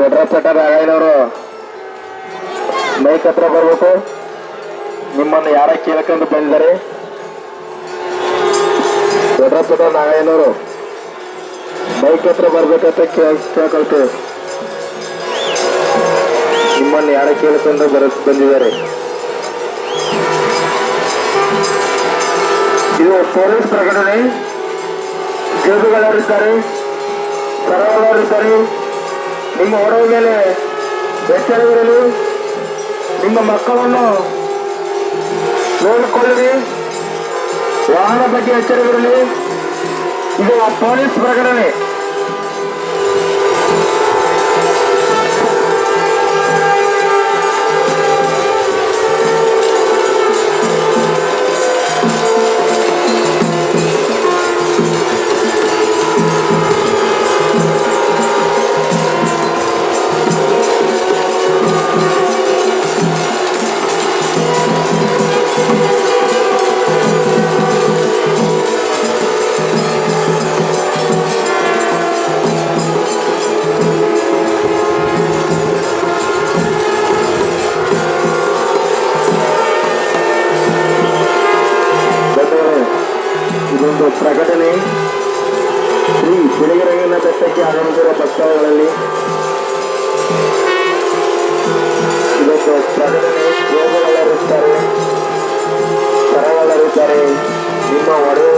ದೊಡ್ಡಪೇಟ ರಾಘಯ್ಯನವರು mic ಹತ್ರ ಬರ್ಬೇಕು. ನಿಮ್ಮನ್ನು ಯಾರ ಕೇಳ್ಕೊಂಡು ಬಂದಿದ್ದಾರೆ. ದೊಡ್ಡಪೇಟ ನಾರಾಯಣವರು ಮೈಕ್ ಹತ್ರ ಬರ್ಬೇಕಂತ ಕೇಳ್ ಕೇಳ್ಕೊಳ್ತೇವೆ. ನಿಮ್ಮನ್ನು ಯಾರ ಕೇಳ್ಕೊಂಡು ಬರ ಬಂದಿದ್ದಾರೆ. ಇದು ಪೊಲೀಸ್ ಪ್ರಕಟಣೆ. ಜೇಬುಗಳವರಿದ್ದಾರೆ. ಸರಗಳವರಿದ್ದಾರೆ ನಿಮ್ಮ ಒಡವ ಮೇಲೆ ಎಚ್ಚರವಿರಲಿ. ನಿಮ್ಮ ಮಕ್ಕಳನ್ನು ನೋಡಿಕೊಳ್ಳಿರಿ. ವಾಹನ ಬಗ್ಗೆ ಎಚ್ಚರವಿರಲಿ. ಇದು ಪೊಲೀಸ್ ಪ್ರಕಟಣೆ ಇದೊಂದು ಪ್ರಕಟಣೆ. ಶ್ರೀ ಬಿಳಿಗರಗಿನ ಬೆಟ್ಟಕ್ಕೆ ಆಗಮಿಸಿರುವ ಭಕ್ತಗಳಲ್ಲಿ ಇದೊಂದು ಪ್ರಕಟಣೆ. ರೋಗಗಳರಿದ್ದಾರೆ ಸರಗಳರಿದ್ದಾರೆ ನಿಮ್ಮ ಒಡೆಯ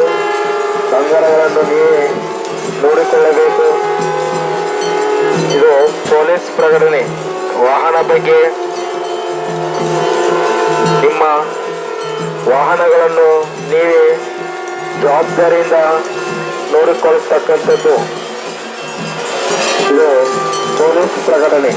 ಬಂಗಾರಗಳನ್ನು ನೀವೇ ನೋಡಿಕೊಳ್ಳಬೇಕು. ಇದು ಪೊಲೀಸ್ ಪ್ರಕಟಣೆ. ವಾಹನ ಬಗ್ಗೆ ನಿಮ್ಮ ವಾಹನಗಳನ್ನು ನೀವೇ ಜವಾಬ್ದಾರಿಯಿಂದ ನೋಡಿಕೊಳ್ತಕ್ಕಂಥದ್ದು ಇದು ಪೊಲೀಸ್ ಪ್ರಕಟಣೆ.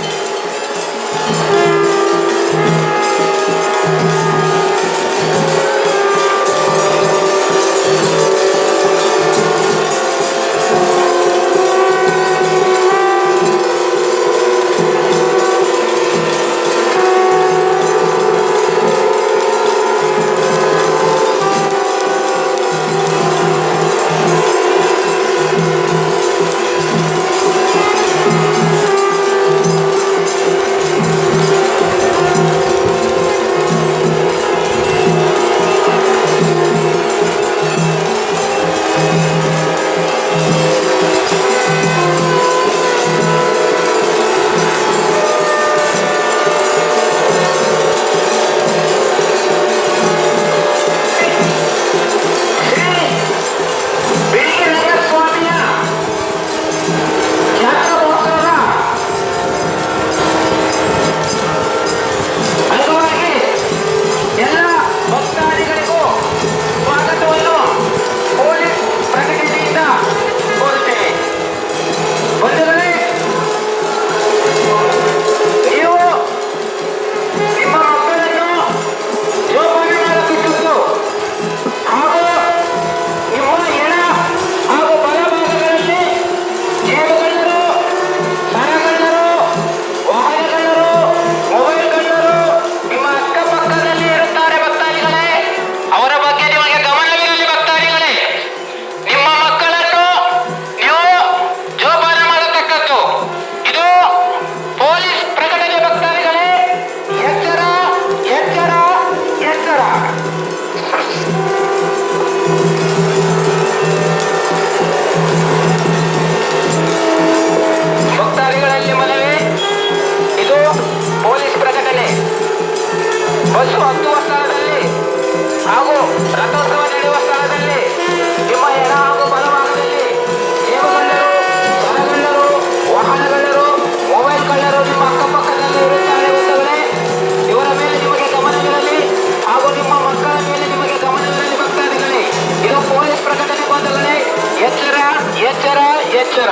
የጭራ የጭራ የጭራ